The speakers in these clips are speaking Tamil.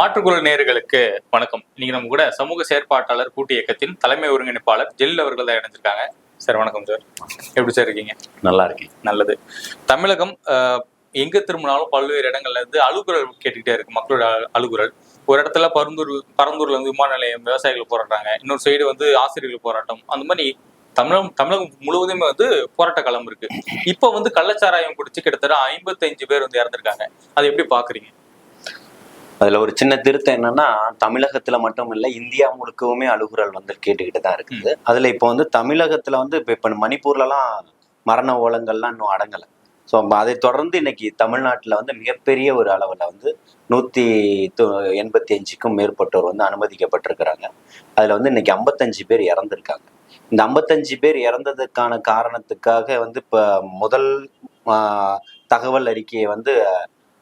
மாற்றுக்குழு நேயர்களுக்கு வணக்கம். இன்னைக்கு நம்ம கூட சமூக செயற்பாட்டாளர் கூட்டு இயக்கத்தின் தலைமை ஒருங்கிணைப்பாளர் ஜெல் அவர்கள் தான் இணைஞ்சிருக்காங்க. சார் வணக்கம் சார். எப்படி சார் இருக்கீங்க? நல்லா இருக்கேன். நல்லது. தமிழகம் எங்க திரும்பினாலும் பல்வேறு இடங்கள்ல இருந்து அழுகுரல் கேட்டுக்கிட்டே இருக்கு. மக்களோட அழு- அழுகுரல். ஒரு இடத்துல பரந்தூர் பரந்தூர்ல வந்து விமான நிலையம் விவசாயிகள் போராடுறாங்க. இன்னொரு சைடு வந்து ஆசிரியர்கள் போராட்டம். அந்த மாதிரி தமிழகம் தமிழகம் முழுவதுமே வந்து போராட்ட களம் இருக்கு. இப்போ வந்து கள்ளச்சாராயம் குடிச்சு கிட்டத்தட்ட ஐம்பத்தஞ்சு பேர் வந்து இறந்திருக்காங்க. அதை எப்படி பாக்குறீங்க? அதுல ஒரு சின்ன திருத்தம் என்னன்னா தமிழகத்துல மட்டும் இல்ல இந்தியா முழுக்கவுமே அழுகுரல் வந்து கேட்டுக்கிட்டு தான் இருக்குது. அதுல இப்போ வந்து தமிழகத்துல வந்து இப்ப இப்ப மணிப்பூர்லலாம் மரண ஓலங்கள்லாம் இன்னும் அடங்கல. ஸோ அதை தொடர்ந்து இன்னைக்கு தமிழ்நாட்டில் வந்து மிகப்பெரிய ஒரு அளவில் வந்து நூற்றி எண்பத்தி அஞ்சுக்கும் மேற்பட்டோர் வந்து அனுமதிக்கப்பட்டிருக்கிறாங்க. அதில் வந்து இன்னைக்கு ஐம்பத்தஞ்சு பேர் இறந்துருக்காங்க. இந்த ஐம்பத்தஞ்சு பேர் இறந்ததுக்கான காரணத்துக்காக வந்து இப்போ முதல் தகவல் அறிக்கையை வந்து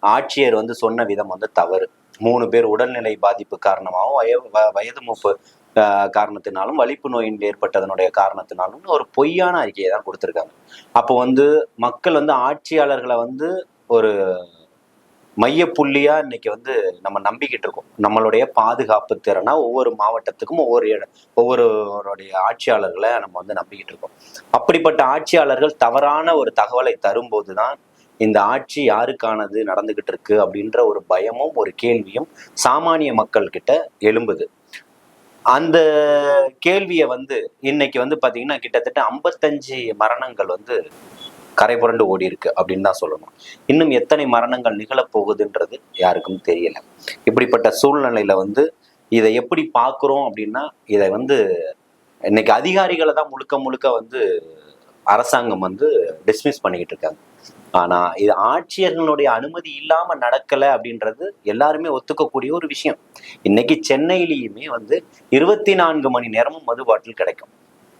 ஆட்சியர் வந்து சொன்ன விதம் வந்து தவறு. மூணு பேர் உடல்நிலை பாதிப்பு காரணமாகவும் வய வ- வயது மூப்பு ஆஹ், காரணத்தினாலும் வலிப்பு நோயின் ஏற்பட்டதனுடைய காரணத்தினாலும் ஒரு பொய்யான அறிக்கையை தான் கொடுத்துருக்காங்க. அப்போ வந்து மக்கள் வந்து ஆட்சியாளர்களை வந்து ஒரு மையப்புள்ளியா இன்னைக்கு வந்து நம்ம நம்பிக்கிட்டு இருக்கோம். நம்மளுடைய பாதுகாப்பு திறனா ஒவ்வொரு மாவட்டத்துக்கும் ஒவ்வொரு ஒவ்வொருவருடைய ஆட்சியாளர்களை நம்ம வந்து நம்பிக்கிட்டு இருக்கோம். அப்படிப்பட்ட ஆட்சியாளர்கள் தவறான ஒரு தகவலை தரும்போது தான் இந்த ஆட்சி யாருக்கானது நடந்துகிட்டு இருக்கு அப்படின்ற ஒரு பயமும் ஒரு கேள்வியும் சாமானிய மக்கள் கிட்ட எழும்புது. அந்த கேள்வியை வந்து இன்னைக்கு வந்து பார்த்தீங்கன்னா கிட்டத்தட்ட ஐம்பத்தஞ்சு மரணங்கள் வந்து கரை புரண்டு ஓடி இருக்கு அப்படின்னு தான் சொல்லணும். இன்னும் எத்தனை மரணங்கள் நிகழப்போகுதுன்றது யாருக்கும் தெரியல. இப்படிப்பட்ட சூழ்நிலையில வந்து இதை எப்படி பார்க்குறோம் அப்படின்னா இதை வந்து இன்னைக்கு அதிகாரிகளை தான் முழுக்க முழுக்க வந்து அரசாங்கம் வந்து டிஸ்மிஸ் பண்ணிக்கிட்டு இருக்காங்க. ஆனா இது ஆட்சியர்களுடைய அனுமதி இல்லாம நடக்கல அப்படின்றது எல்லாருமே ஒத்துக்கக்கூடிய ஒரு விஷயம். இன்னைக்கு சென்னையிலயுமே வந்து இருபத்தி நான்கு மணி நேரமும் மது பாட்டில் கிடைக்கும்.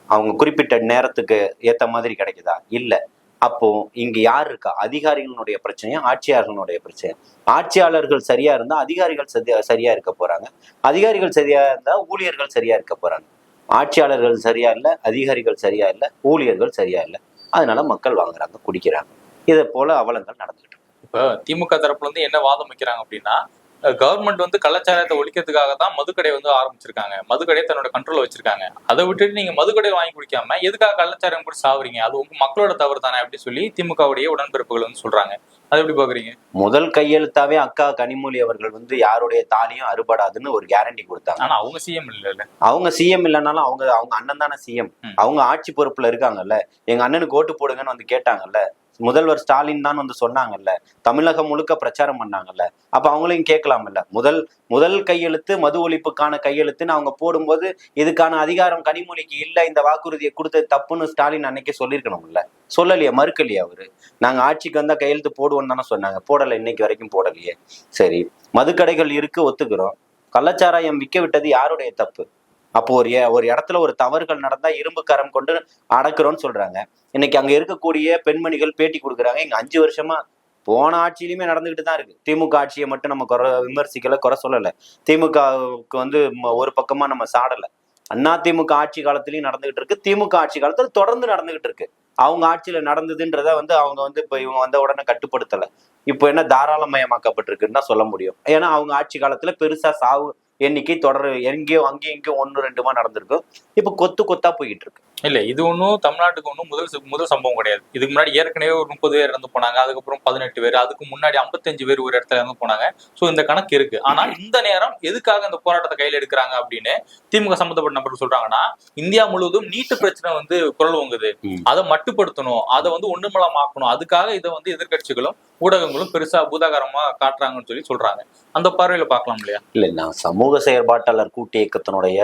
அவங்க குறிப்பிட்ட நேரத்துக்கு ஏத்த மாதிரி கிடைக்குதா? இல்ல. அப்போ இங்க யார் இருக்கா? அதிகாரிகளுடைய பிரச்சனையா ஆட்சியாளர்களுடைய பிரச்சனை ஆட்சியாளர்கள் சரியா இருந்தா அதிகாரிகள் சரியா சரியா இருக்க போறாங்க. அதிகாரிகள் சரியா இருந்தா ஊழியர்கள் சரியா இருக்க போறாங்க. ஆட்சியாளர்கள் சரியா இல்ல அதிகாரிகள் சரியா இல்லை ஊழியர்கள் சரியா இல்ல அதனால மக்கள் வாங்குறாங்க குடிக்கிறாங்க. இதை போல அவலங்கள் நடந்துகிட்டு இப்போ திமுக தரப்புல இருந்து என்ன வாதம் வைக்கிறாங்க அப்படின்னா கவர்மெண்ட் வந்து கள்ளச்சாராயத்தை ஒழிக்கிறதுக்காக தான் மதுக்கடை வந்து ஆரம்பிச்சிருக்காங்க. மதுக்கடையை தன்னோட கண்ட்ரோல் வச்சிருக்காங்க. அதை விட்டுட்டு நீங்க மதுக்கடையை வாங்கி குடிக்காம எதுக்காக கள்ளச்சாராயம் கூட சாவுறீங்க? அது உங்க மக்களோட தவறு தானே அப்படி சொல்லி திமுகவுடைய உடன்பிறப்புகள் வந்து சொல்றாங்க. அது எப்படி பாக்குறீங்க? முதல் கையெழுத்தாவே அக்கா கனிமொழி அவர்கள் வந்து யாருடைய தாலியும் அறுபடாதுன்னு ஒரு கேரண்டி கொடுத்தாங்க. ஆனா அவங்க சிஎம் இல்ல அவங்க சிஎம் இல்லைனாலும் அவங்க அவங்க அண்ணன் தானே சிஎம். அவங்க ஆட்சி பொறுப்புல இருக்காங்கல்ல. எங்க அண்ணனுக்கு ஓட்டு போடுங்கன்னு வந்து கேட்டாங்கல்ல. முதல்வர் ஸ்டாலின் தான் வந்து சொன்னாங்கல்ல தமிழகம் முழுக்க பிரச்சாரம் பண்ணாங்கல்ல அப்ப அவங்களையும் கேட்கலாம்ல. முதல் முதல் கையெழுத்து மது ஒழிப்புக்கான கையெழுத்துன்னு அவங்க போடும்போது இதுக்கான அதிகாரம் கனிமொழிக்கு இல்ல இந்த வாக்குறுதியை கொடுத்தது தப்புன்னு ஸ்டாலின் அன்னைக்கு சொல்லியிருக்கணும்ல. சொல்லலையே மறுக்கலையே அவரு. நாங்க ஆட்சிக்கு வந்தா கையெழுத்து போடுவோம் தானே சொன்னாங்க. போடலை இன்னைக்கு வரைக்கும் போடலையே. சரி மதுக்கடைகள் இருக்கு ஒத்துக்கிறோம். கள்ளச்சாராயம் விற்க விட்டது யாருடைய தப்பு? அப்போ ஒரு ஒரு இடத்துல ஒரு தவறுகள் நடந்தா இரும்பு கரம் கொண்டு அடக்குறோம்னு சொல்றாங்க. இன்னைக்கு அங்க இருக்கக்கூடிய பெண்மணிகள் பேட்டி கொடுக்குறாங்க. இங்க அஞ்சு வருஷமா போன ஆட்சியிலுமே நடந்துகிட்டு தான் இருக்கு. திமுக ஆட்சியை மட்டும் நம்ம குறை விமர்சிக்கல குறை சொல்லல. திமுகவுக்கு வந்து ம- ஒரு பக்கமா நம்ம சாடல. அண்ணா திமுக ஆட்சி காலத்திலயும் நடந்துகிட்டு இருக்கு. திமுக ஆட்சி காலத்துல தொடர்ந்து நடந்துகிட்டு இருக்கு. அவங்க ஆட்சியில நடந்ததுன்றத வந்து அவங்க வந்து இப்ப இவங்க வந்த உடனே கட்டுப்படுத்தல. இப்போ என்ன தாராளமயமாக்கப்பட்டிருக்குன்னு தான் சொல்ல முடியும். ஏன்னா அவங்க ஆட்சி காலத்துல பெருசா சாவு எண்ணிக்கை தொடர் எங்கேயோ அங்கேயும் இங்கேயும் ஒன்று ரெண்டுமா நடந்திருக்கும் இப்போ கொத்து கொத்தா போய்கிட்டு இருக்கு இல்ல இது ஒன்றும் தமிழ்நாட்டுக்கு ஒன்றும் முதல் முதல் சம்பவம் கிடையாது. இதுக்கு முன்னாடி ஏற்கனவே ஒரு முப்பது பேர் இறந்து போனாங்க அதுக்கப்புறம் பதினெட்டு பேர் அதுக்கு முன்னாடி ஐம்பத்தஞ்சு பேர் ஒரு இடத்துல இறந்து போனாங்க. ஸோ இந்த கணக்கு இருக்கு. ஆனா இந்த நேரம் எதுக்காக இந்த போராட்டத்தை கையில் எடுக்கிறாங்க அப்படின்னு திமுக சம்பந்தப்பட்ட நபர்கள் சொல்றாங்கன்னா இந்தியா முழுவதும் நீட்டு பிரச்சனை வந்து குரல் ஓங்குது. அதை மட்டுப்படுத்தணும். அதை வந்து ஒண்ணுமலமாக்கணும். அதுக்காக இதை வந்து எதிர்க்கட்சிகளும் ஊடகங்களும் பெருசா பூதாகரமா காட்டுறாங்கன்னு சொல்லி சொல்றாங்க. அந்த பார்வையில பார்க்கலாம் இல்லையா? இல்லை நான் சமூக செயற்பாட்டாளர் கூட்டு இயக்கத்தினுடைய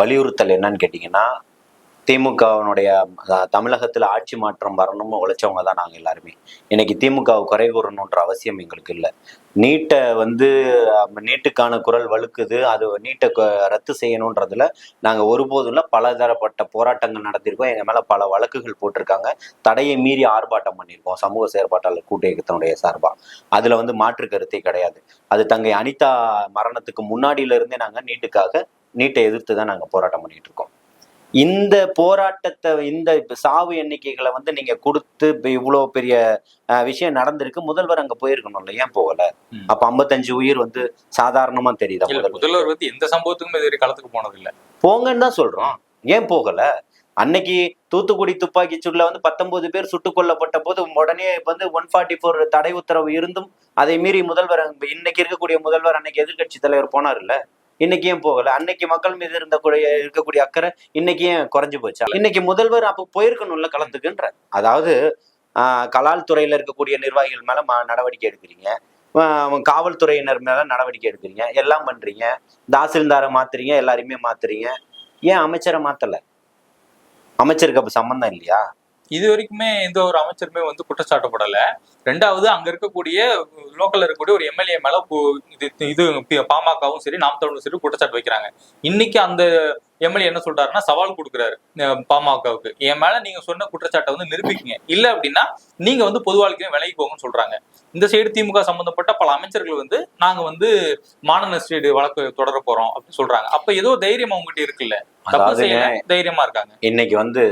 வலியுறுத்தல் என்னன்னு கேட்டிங்கன்னா திமுகவினுடைய தமிழகத்தில் ஆட்சி மாற்றம் வரணும்னு உழைச்சவங்க தான் நாங்கள் எல்லாருமே. இன்னைக்கு திமுகவை குறை கூறணுன்ற அவசியம் எங்களுக்கு இல்லை. நீட்டை வந்து நீட்டுக்கான குரல் வலுக்குது அது நீட்டை ரத்து செய்யணுன்றதுல நாங்கள் ஒருபோதும் இல்லை பலதரப்பட்ட போராட்டங்கள் நடத்தியிருக்கோம். எங்கள் மேலே பல வழக்குகள் போட்டிருக்காங்க. தடையை மீறி ஆர்ப்பாட்டம் பண்ணியிருக்கோம் சமூக செயற்பாட்டாளர் கூட்டு சார்பாக அதில் வந்து மாற்று கருத்தே கிடையாது. அது தங்கை அனிதா மரணத்துக்கு முன்னாடியிலிருந்தே நாங்கள் நீட்டுக்காக நீட்டை எதிர்த்து தான் நாங்கள் போராட்டம் பண்ணிகிட்டு இருக்கோம். இந்த போராட்டத்தை இந்த சாவு எண்ணிக்கைகளை வந்து நீங்க கொடுத்து இப்ப இவ்வளவு பெரிய விஷயம் நடந்திருக்கு. முதல்வர் அங்க போயிருக்கணும்ல ஏன் போகல. அப்ப 55 உயிர் வந்து சாதாரணமா தெரியுதா முதல்வர்? வந்து எந்த சம்பவத்துக்கும் இதுவரை களத்துக்கு போனது இல்ல. போங்கன்னு தான் சொல்றோம். ஏன் போகல? அன்னைக்கு தூத்துக்குடி துப்பாக்கி சூட்ல வந்து பத்தொன்பது பேர் சுட்டுக் கொல்லப்பட்ட போது உடனே வந்து ஒன் ஃபார்ட்டி ஃபோர் தடை உத்தரவு இருந்தும் அதை மீறி முதல்வர் இன்னைக்கு இருக்கக்கூடிய முதல்வர் அன்னைக்கு எதிர்க்கட்சி தலைவர் போனார் இல்ல? இன்னைக்கு ஏன் போகல? அன்னைக்கு மக்கள் மீது இருந்த கூடிய இருக்கக்கூடிய அக்கறை இன்னைக்கு ஏன் குறைஞ்சு போச்சா? இன்னைக்கு முதல்வர் அப்ப போயிருக்கணும்ல களத்துக்குன்ற. அதாவது ஆஹ், கலால் துறையில இருக்கக்கூடிய நிர்வாகிகள் மேல நடவடிக்கை எடுக்கிறீங்க. காவல்துறையினர் மேல நடவடிக்கை எடுக்கிறீங்க. எல்லாம் பண்றீங்க. தாசில்தாரை மாத்துறீங்க எல்லாரையுமே மாத்துறீங்க. ஏன் அமைச்சரை மாத்தல? அமைச்சருக்கு அப்ப சம்பந்தம் இல்லையா? இது வரைக்குமே எந்த ஒரு அமைச்சருமே வந்து குற்றச்சாட்டப்படல. ரெண்டாவது அங்க இருக்கக்கூடிய லோக்கல்ல இருக்கக்கூடிய ஒரு எம்எல்ஏ மேல இது இது பாமகவும் சரி நாம் தமிழும் சரி குற்றச்சாட்டு வைக்கிறாங்க. இன்னைக்கு அந்த எம்எல்ஏ என்ன சொல்றாருன்னா சவால் கொடுக்குறாரு பாமகவுக்கு. என் மேல நீங்க சொன்ன குற்றச்சாட்டை வந்து நிரூபிக்கீங்க. இல்ல அப்படின்னா நீங்க வந்து பொது வாழ்க்கையில விலகி போங்கன்னு சொல்றாங்க. இந்த சைடு திமுக சம்பந்தப்பட்ட பல அமைச்சர்கள் வந்து நாங்க வந்து மாநில ஸ்டேடு வழக்கு தொடர போறோம் அப்படின்னு சொல்றாங்க. அப்ப ஏதோ தைரியம் அவங்ககிட்ட இருக்குல்ல? தைரியமா இருக்காங்க. இன்னைக்கு வந்து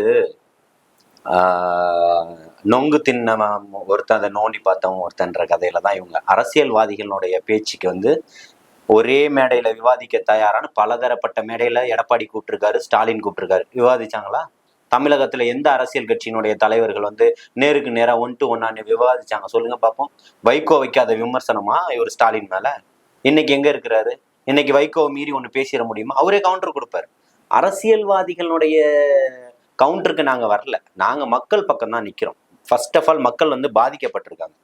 நொங்கு தின்னவன் ஒருத்தன் அதை நோண்டி பார்த்தவன் ஒருத்தன்ற கதையில தான் இவங்க அரசியல்வாதிகளுடைய பேச்சுக்கு வந்து ஒரே மேடையில விவாதிக்க தயாரான பலதரப்பட்ட மேடையில எடப்பாடி கூப்பிட்டுருக்காரு ஸ்டாலின் கூப்பிட்டுருக்காரு. விவாதிச்சாங்களா? தமிழகத்துல எந்த அரசியல் கட்சியினுடைய தலைவர்கள் வந்து நேருக்கு நேரா ஒன் டு ஒன்னான்னு விவாதிச்சாங்க? சொல்லுங்க பார்ப்போம் வைகோ வைக்காத விமர்சனமா? இவர் ஸ்டாலின் மேல? இன்னைக்கு எங்க இருக்கிறாரு? இன்னைக்கு வைகோவை மீறி ஒன்று பேசிட முடியுமா? அவரே கவுண்டர் கொடுப்பாரு. அரசியல்வாதிகளுடைய கவுண்டருக்கு நாங்கள் வரல. நாங்கள் மக்கள் பக்கம் தான் நிற்கிறோம் ஃபர்ஸ்ட் ஆஃப் ஆல் மக்கள் வந்து பாதிக்கப்பட்டிருக்காங்க.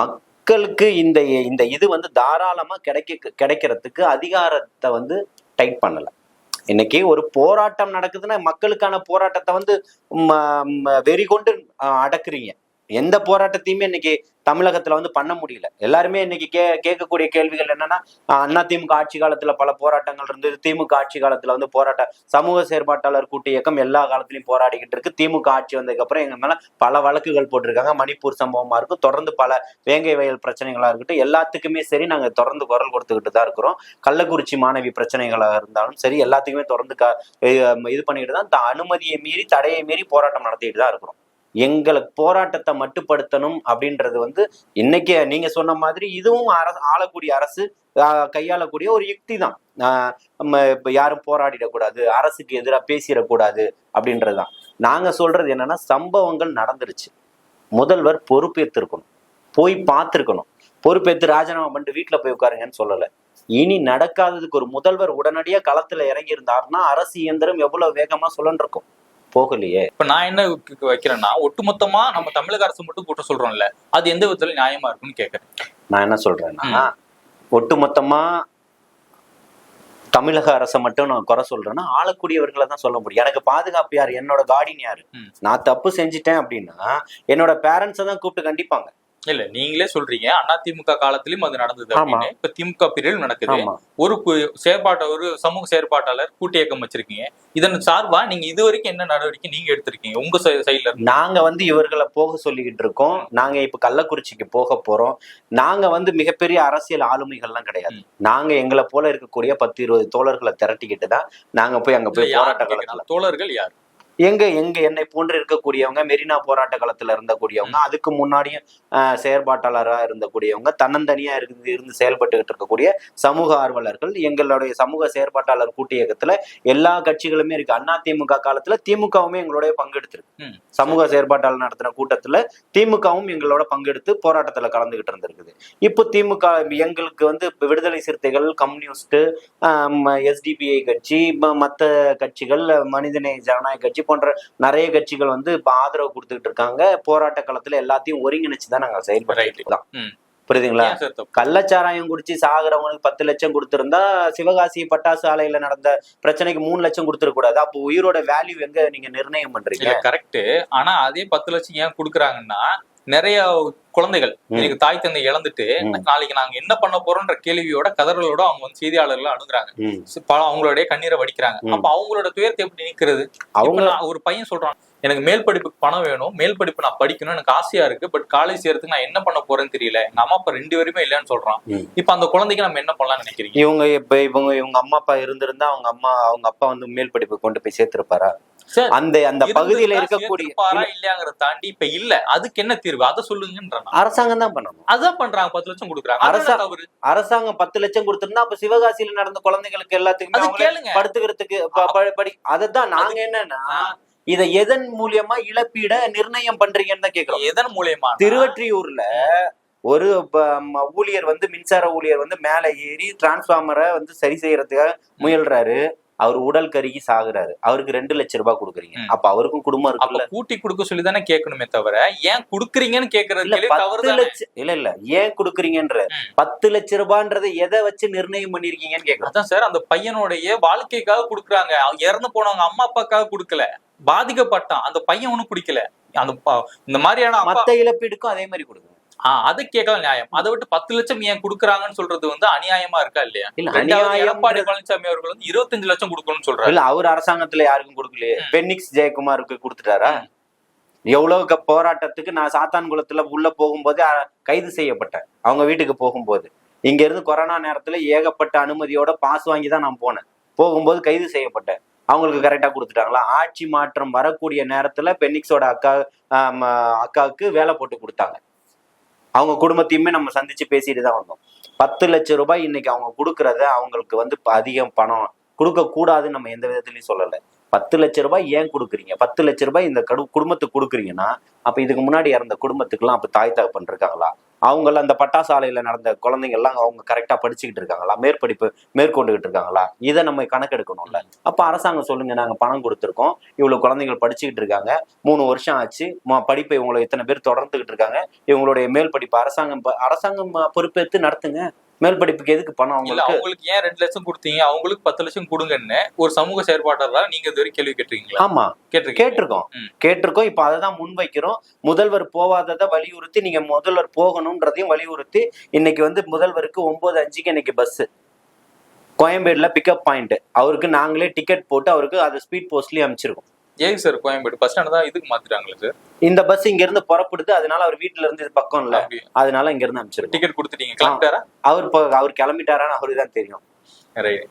மக்களுக்கு இந்த இந்த இது வந்து தாராளமாக கிடைக்க கிடைக்கிறதுக்கு அதிகாரத்தை வந்து டைட் பண்ணலை. இன்னைக்கு ஒரு போராட்டம் நடக்குதுன்னா மக்களுக்கான போராட்டத்தை வந்து ம, வெறி கொண்டு அடக்குறீங்க. எந்த போராட்டத்தையுமே இன்னைக்கு தமிழகத்துல வந்து பண்ண முடியல. எல்லாருமே இன்னைக்கு கே கேட்கக்கூடிய கேள்விகள் என்னன்னா அண்ணா திமுக ஆட்சி காலத்துல பல போராட்டங்கள் இருந்தது. திமுக ஆட்சி காலத்துல வந்து போராட்ட சமூக செயற்பாட்டாளர் கூட்டு இயக்கம் எல்லா காலத்திலயும் போராடிக்கிட்டு இருக்கு. திமுக ஆட்சி வந்ததுக்கு அப்புறம் எங்க மேல பல வழக்குகள் போட்டிருக்காங்க. மணிப்பூர் சம்பவமா இருக்கும். தொடர்ந்து பல வேங்கை வயல் பிரச்சனைகளா இருக்கட்டும். எல்லாத்துக்குமே சரி நாங்க தொடர்ந்து குரல் கொடுத்துக்கிட்டு தான் இருக்கிறோம். கள்ளக்குறிச்சி மாணவி பிரச்சனைகளாக இருந்தாலும் சரி எல்லாத்துக்குமே தொடர்ந்து க இது பண்ணிட்டு தான் த- அனுமதியை மீறி தடையை மீறி போராட்டம் நடத்திட்டு தான் இருக்கிறோம். எங்களுக்கு போராட்டத்தை மட்டுப்படுத்தணும் அப்படின்றது வந்து இன்னைக்கு நீங்க சொன்ன மாதிரி இதுவும் அரசு ஆளக்கூடிய அரசு கையாளக்கூடிய ஒரு யுக்தி தான் நம்ம இப்ப யாரும் போராடிடக்கூடாது அரசுக்கு எதிராக பேசிடக்கூடாது அப்படின்றதுதான். நாங்க சொல்றது என்னன்னா சம்பவங்கள் நடந்துருச்சு. முதல்வர் பொறுப்பேற்றிருக்கணும் போய் பார்த்துருக்கணும். பொறுப்பேற்று ராஜினாமா பண்ணிட்டு வீட்டுல போய் உட்காருங்கன்னு சொல்லல. இனி நடக்காததுக்கு ஒரு முதல்வர் உடனடியா களத்துல இறங்கி இருந்தாருன்னா அரசு இயந்திரம் எவ்வளவு வேகமா இருக்கும் போகலையே. இப்ப நான் என்ன வைக்கிறேன்னா ஒட்டுமொத்தமா நம்ம தமிழக அரசு மட்டும் குற்றம் சொல்றோம்ல அது எந்த விதத்துல நியாயமா இருக்குன்னு கேக்குறேன். நான் என்ன சொல்றேன்னா ஒட்டுமொத்தமா தமிழக அரசை மட்டும் நான் குறை சொல்றேன்னா ஆளக்கூடியவர்களை தான் சொல்ல முடியும். எனக்கு பாதுகாப்பு யார்? என்னோட கார்டின் யாரு. நான் தப்பு செஞ்சுட்டேன் அப்படின்னா என்னோட பேரண்ட்ஸை தான் கூப்பிட்டு கண்டிப்பாங்க. இல்ல நீங்களே சொல்றீங்க. அண்ணா திமுக காலத்திலயும் அது நடந்தது இப்ப திமுக பீரியட் நடக்குது. ஒரு செயற்பாட்ட ஒரு சமூக செயற்பாட்டாளர் கூட்டு இயக்கம் வச்சிருக்கீங்க. இதன் சார்பா நீங்க இது வரைக்கும் என்ன நடவடிக்கை நீங்க எடுத்திருக்கீங்க உங்க சைட்ல நாங்க வந்து இவர்களை போக சொல்லிக்கிட்டு இருக்கோம். நாங்க இப்ப கள்ளக்குறிச்சிக்கு போக போறோம். நாங்க வந்து மிகப்பெரிய அரசியல் ஆளுமைகள்லாம் கிடையாது. நாங்க எங்களை போல இருக்கக்கூடிய பத்து இருபது தோழர்களை திரட்டிக்கிட்டு தான் நாங்க போய் அங்க போய் யாருன்னு போராட்ட கேக்குறேன். காலத்துல தோழர்கள் யார்? எங்க எங்க என்னை போன்று இருக்கக்கூடியவங்க மெரினா போராட்ட காலத்துல இருந்தக்கூடியவங்க அதுக்கு முன்னாடியும் ஆஹ், செயற்பாட்டாளரா இருந்தக்கூடியவங்க தன்னந்தனியா இருந்து இருந்து செயல்பட்டுக்கிட்டு இருக்கக்கூடிய சமூக ஆர்வலர்கள் எங்களுடைய சமூக செயற்பாட்டாளர் கூட்டு இயக்கத்துல எல்லா கட்சிகளுமே இருக்கு. அண்ணா திமுக காலத்துல திமுகவுமே எங்களுடைய பங்கெடுத்திருக்கு. சமூக செயற்பாட்டாளர் நடத்தின கூட்டத்துல திமுகவும் எங்களோட பங்கெடுத்து போராட்டத்துல கலந்துகிட்டு இருந்திருக்குது. இப்போ திமுக எங்களுக்கு வந்து இப்ப விடுதலை சிறுத்தைகள் கம்யூனிஸ்ட் எஸ்டிபிஐ கட்சி ம- மத்த கட்சிகள் மனிதநேய ஜனநாயக கட்சி போன்ற நிறைய கட்சிகள் வந்து இப்ப ஆதரவு கொடுத்துக்கிட்டு இருக்காங்க. போராட்ட காலத்துல எல்லாத்தையும் ஒருங்கிணைச்சு தான் நாங்க செயல்பட்டு தான் ம். புரியுதுங்களா? கள்ளச்சாராயம் குடிச்சு சாகுறவங்களுக்கு பத்து லட்சம் கொடுத்திருந்தா சிவகாசி பட்டாசு ஆலையில நடந்த பிரச்சனைக்கு மூணு லட்சம் கொடுத்துடக்கூடாது அப்போ உயிரோட வேல்யூ எங்க நீங்க நிர்ணயம் பண்றீங்க? கரெக்ட் ஆனா அதே பத்து லட்சம் ஏன் குடுக்குறாங்கன்னா நிறைய குழந்தைகள். இன்னைக்கு தாய் தந்தை இழந்துட்டு. நாளைக்கு நாங்க என்ன பண்ண போறோம்ன்ற கேள்வியோட கதறலோட அவங்க வந்து செய்தியாளர்கள் அணுகுறாங்க. பல அவங்களுடைய கண்ணீரை வடிக்கிறாங்க. அப்ப அவங்களோட துயரத்தை எப்படி நீக்கிறது அவங்க ஒரு பையன் சொல்றான் எனக்கு மேல் படிப்புக்கு பணம் வேணும் மேல் படிப்பு நான் படிக்கணும் எனக்கு ஆசையா இருக்கு பட் காலேஜ் சேர்த்துக்கு நான் என்ன பண்ண போறேன்னு தெரியல எங்க அம்மா அப்பா ரெண்டு பேருமே இல்லைன்னு சொல்றான். இப்ப அந்த குழந்தைக்கு நம்ம என்ன பண்ணலாம்னு நினைக்கிறீங்க இவங்க இப்ப இவங்க இவங்க அம்மா அப்பா இருந்திருந்தா அவங்க அம்மா அவங்க அப்பா வந்து மேல் படிப்பு கொண்டு போய் சேர்த்திருப்பாரா சார், அந்த அந்த பகுதியில இருக்கக்கூடிய இல்லையாங்கிறத தாண்டி இப்ப இல்ல அதுக்கு என்ன தீர்வு அதை அரசாங்கம் தான் பண்ணணும். அதான் பண்றாங்க பத்து லட்சம் கொடுக்குறாங்க. அரசா- அரசா தவறு. அரசாங்கம் பத்து லட்சம் கொடுத்திருந்தா அப்ப சிவகாசியில நடந்த குழந்தைகளுக்கு எல்லாத்துக்குமே படுத்துக்கிறதுக்கு அததான் நாங்க என்னன்னா இத எதன் மூலியமா இழப்பீட நிர்ணயம் பண்றீங்கன்னு தான் எதன் மூலியமா? திருவற்றியூர்ல ஒரு ஊழியர் வந்து மின்சார ஊழியர் வந்து மேல ஏறி டிரான்ஸ்பார்மரை வந்து சரி செய்யறதுக்காக முயல்றாரு. அவர் உடல் கருகி சாகுறாரு. அவருக்கு ரெண்டு லட்சம் ரூபாய் கொடுக்குறீங்க. அப்ப அவருக்கும் குடும்பம் இருக்குல்ல. கூட்டி கொடுக்க சொல்லி தானே கேட்கணுமே தவிர ஏன் குடுக்குறீங்கன்னு கேக்குறது இல்ல கேள்வி தவறு பத்து லட்சம் இல்ல இல்ல ஏன் கொடுக்குறீங்கன்ற. பத்து லட்ச ரூபான்றதை எதை வச்சு நிர்ணயம் பண்ணிருக்கீங்கன்னு கேக்குறோம் அதான் சார் அந்த பையனுடைய வாழ்க்கைக்காக குடுக்குறாங்க. அவங்க இறந்து போனவங்க அம்மா அப்பாக்காக குடுக்கல. பாதிக்கப்பட்டான். அந்த பையன் ஒண்ணும் குடிக்கல. அந்த இந்த மாதிரியான மத்த இழப்பீடுக்கும் அதே மாதிரி ஆஹ் அதை கேட்கலாம் நியாயம். அதை விட்டு பத்து லட்சம் ஏன் குடுக்குறாங்கன்னு சொல்றது வந்து அநியாயமா இருக்கா இல்லையா? இல்ல எடப்பாடி பழனிசாமி அவர்கள் வந்து இருபத்தஞ்சு லட்சம் கொடுக்கணும்னு சொல்றாரு. இல்ல அவர் அரசாங்கத்துல யாருக்கும் கொடுக்கலையே. பென்னிக்ஸ் ஜெயக்குமாருக்கு கொடுத்துட்டாரா. எவ்வளவு போராட்டத்துக்கு நான் சாத்தான்குளத்துல உள்ள போகும்போது கைது செய்யப்பட்டேன். அவங்க வீட்டுக்கு போகும்போது. இங்க இருந்து கொரோனா நேரத்துல ஏகப்பட்ட அனுமதியோட பாஸ் வாங்கி தான் நான் போனேன். போகும்போது கைது செய்யப்பட்டேன். அவங்களுக்கு கரெக்டா கொடுத்துட்டாங்களா? ஆட்சி மாற்றம் வரக்கூடிய நேரத்துல பென்னிக்ஸோட அக்கா அக்காவுக்கு வேலை போட்டு கொடுத்தாங்க. அவங்க குடும்பத்தையுமே நம்ம சந்திச்சு பேசிட்டு தான் வந்தோம். பத்து லட்சம் ரூபாய் இன்னைக்கு அவங்க கொடுக்கறத அவங்களுக்கு வந்து அதிகம் பணம் கொடுக்க கூடாதுன்னு நம்ம எந்த விதத்துலயும் சொல்லலை. பத்து லட்ச ரூபாய் ஏன் கொடுக்குறீங்க? பத்து லட்ச ரூபாய் இந்த கடு குடும்பத்துக்கு கொடுக்குறீங்கன்னா அப்ப இதுக்கு முன்னாடி இறந்த குடும்பத்துக்குலாம் அப்ப தாய் தகப்பன் இருக்காங்களா? அவங்கள அந்த பட்டாசாலையில் நடந்த குழந்தைங்கள்லாம் அவங்க கரெக்டாக படிச்சுக்கிட்டு இருக்காங்களா? மேற்படிப்பு மேற்கொண்டுகிட்டு இருக்காங்களா? இதை நம்ம கணக்கெடுக்கணும்ல. அப்போ அரசாங்கம் சொல்லுங்க நாங்கள் பணம் கொடுத்துருக்கோம். இவ்வளவு குழந்தைகள் படிச்சுக்கிட்டு இருக்காங்க. மூணு வருஷம் ஆச்சு. ம- படிப்பை இவங்களை இத்தனை பேர் தொடர்ந்துகிட்டு இருக்காங்க. இவங்களுடைய மேல் படிப்பு அரசாங்கம் ப- அரசாங்கம் பொறுப்பேற்று நடத்துங்க. மேல் படிப்புக்கு எதுக்கு பணம் அவங்களுக்கு? அவங்களுக்கு ஏன் ரெண்டு லட்சம் கொடுத்தீங்க? அவங்களுக்கு பத்து லட்சம் கொடுங்கன்னு ஒரு சமூக செயற்பாட்டாளரா நீங்க இது வரைக்கும் கேள்வி கேட்டிருக்கீங்களா? ஆமா. கேட்டிருக்கோம். கேட்டிருக்கோம். இப்ப அதை தான் முன்வைக்கிறோம். முதல்வர் போவாததை வலியுறுத்தி நீங்க முதல்வர் போகணும்ன்றதையும் வலியுறுத்தி இன்னைக்கு வந்து முதல்வருக்கு ஒன்பது அஞ்சுக்கு இன்னைக்கு பஸ் கோயம்பேடுல பிக்கப் பாயிண்ட் அவருக்கு நாங்களே டிக்கெட் போட்டு அவருக்கு அதை ஸ்பீட் போஸ்ட்லயே அமைச்சிருக்கோம் ஏன் சார் கோயம்பேடு பஸ் ஸ்டாண்ட் தான் இதுக்கு மாத்திட்டாங்களே சார்? இந்த பஸ் இங்க இருந்து புறப்படுது அதனால அவர் வீட்டுல இருந்து இது பக்கம் இல்ல அதனால இங்க இருந்து அமைச்சிருக்கோம் டிக்கெட் கொடுத்துட்டீங்க. கிளம்பிட்டாரா? அவர் அவர் கிளம்பிட்டாரான்னு அவருக்கு தான் தெரியும். ரைட்